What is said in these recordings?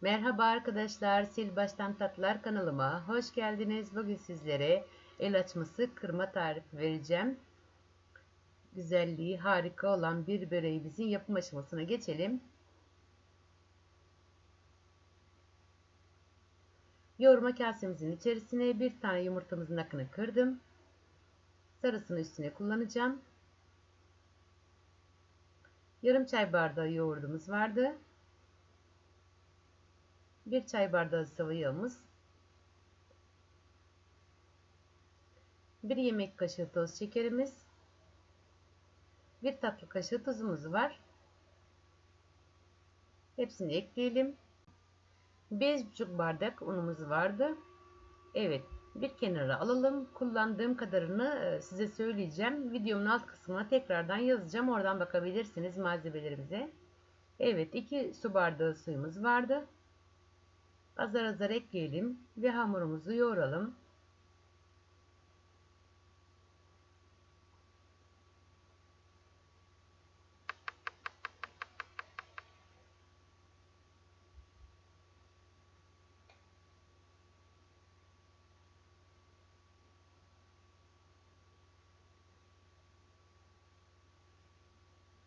Merhaba arkadaşlar, Sil Baştan Tatlılar kanalıma hoş geldiniz. Bugün sizlere el açması kırma tarifi vereceğim. Güzelliği harika olan bir böreğimizin yapım aşamasına geçelim. Yoğurma kasemizin içerisine bir tane yumurtamızın akını kırdım. Sarısını üstüne kullanacağım. Yarım çay bardağı yoğurdumuz vardı. 1 çay bardağı sıvı yağımız, 1 yemek kaşığı toz şekerimiz, 1 tatlı kaşığı tuzumuz var. Hepsini ekleyelim. 5,5 bardak unumuz vardı. Evet, bir kenara alalım. Kullandığım kadarını size söyleyeceğim. Videomun alt kısmına tekrardan yazacağım. Oradan bakabilirsiniz malzemelerimize. Evet, 2 su bardağı suyumuz vardı azar azar ekleyelim ve hamurumuzu yoğuralım.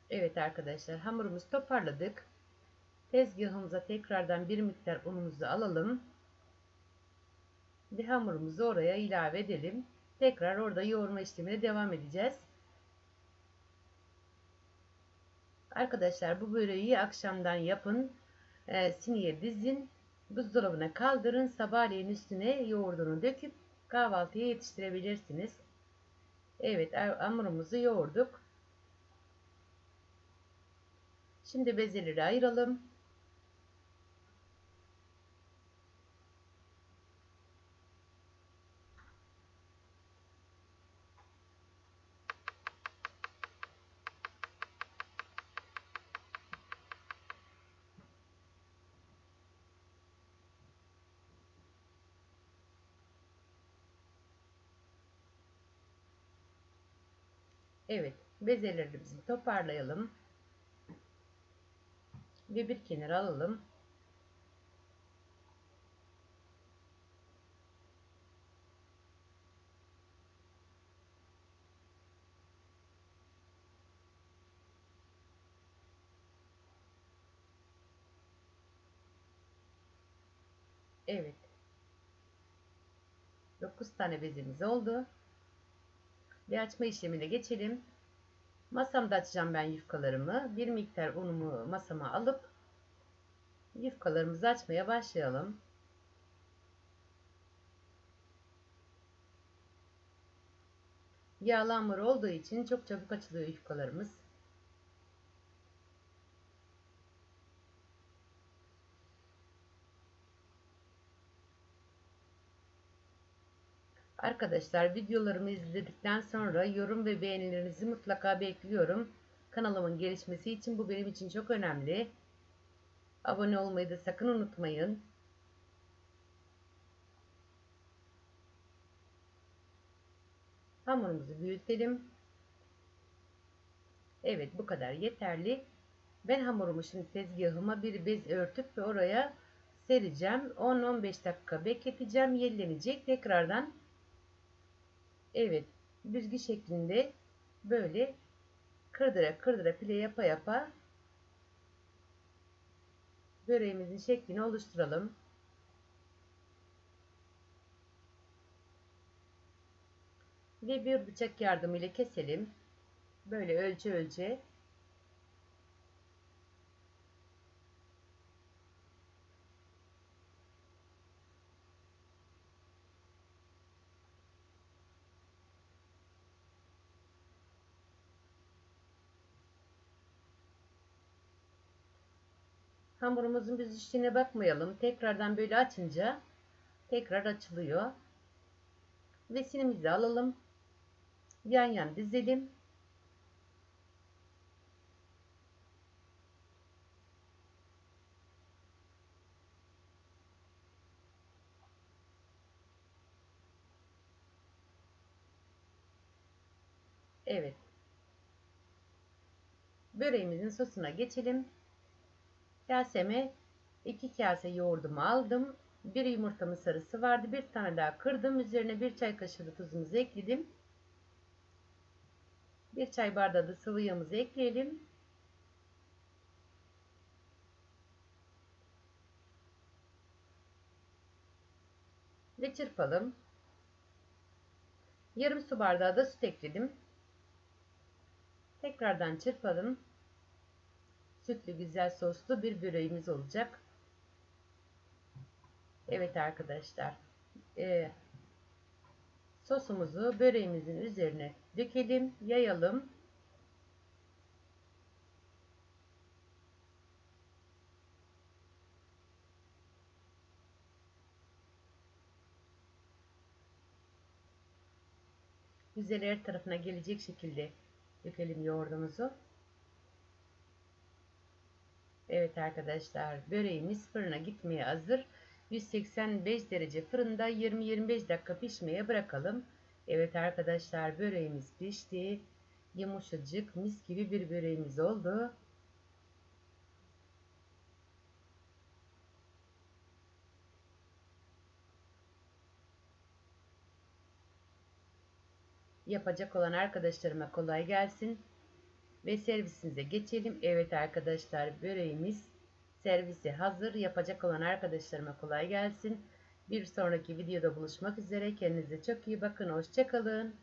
Evet arkadaşlar hamurumuzu toparladık. Tezgahımıza tekrardan bir miktar unumuzu alalım. Ve hamurumuzu oraya ilave edelim. Tekrar orada yoğurma işlemine devam edeceğiz. Arkadaşlar bu böreği akşamdan yapın. E, siniye dizin. Buzdolabına kaldırın. Sabahleyin üstüne yoğurdunu döküp kahvaltıya yetiştirebilirsiniz. Evet hamurumuzu yoğurduk. Şimdi bezeleri ayıralım. Evet, bezelerimizi toparlayalım. Ve bir kenara alalım. Evet. 9 tane bezimiz oldu. Bir açma işlemine geçelim. Masamda açacağım ben yufkalarımı. Bir miktar unumu masama alıp yufkalarımızı açmaya başlayalım. Yağlı hamur olduğu için çok çabuk açılıyor yufkalarımız. Arkadaşlar videolarımı izledikten sonra yorum ve beğenilerinizi mutlaka bekliyorum. Kanalımın gelişmesi için bu benim için çok önemli. Abone olmayı da sakın unutmayın. Hamurumuzu büyütelim. Evet bu kadar yeterli. Ben hamurumu şimdi tezgahıma bir bez örtüp oraya sereceğim. 10-15 dakika bekleteceğim. Yenilenecek. Tekrardan Evet, büzgü şeklinde böyle kırdıra kırdıra pile yapa yapa böreğimizin şeklini oluşturalım. Ve bir bıçak yardımıyla keselim. Böyle ölçü ölçü Hamurumuzun işine bakmayalım. Tekrardan böyle açınca tekrar açılıyor. Vesinimizi alalım. Yan yan dizelim. Evet. Böreğimizin sosuna geçelim. Kaseme 2 kase yoğurdumu aldım. Bir yumurtamın sarısı vardı. Bir tane daha kırdım. Üzerine bir çay kaşığı da tuzumuzu ekledim. Bir çay bardağı da sıvı yağımızı ekleyelim. Ve çırpalım. Yarım su bardağı da süt ekledim. Tekrardan çırpalım. Sütlü güzel soslu bir böreğimiz olacak. Evet arkadaşlar. E, sosumuzu böreğimizin üzerine dökelim, yayalım. Güzel her tarafına gelecek şekilde dökelim yoğurdumuzu. Evet arkadaşlar böreğimiz fırına gitmeye hazır. 185 derece fırında 20-25 dakika pişmeye bırakalım. Evet arkadaşlar böreğimiz pişti. Yumuşacık mis gibi bir böreğimiz oldu. Yapacak olan arkadaşlarıma kolay gelsin. Ve servisimize geçelim. Evet arkadaşlar böreğimiz servisi hazır. Yapacak olan arkadaşlarıma kolay gelsin. Bir sonraki videoda buluşmak üzere. Kendinize çok iyi bakın. Hoşçakalın.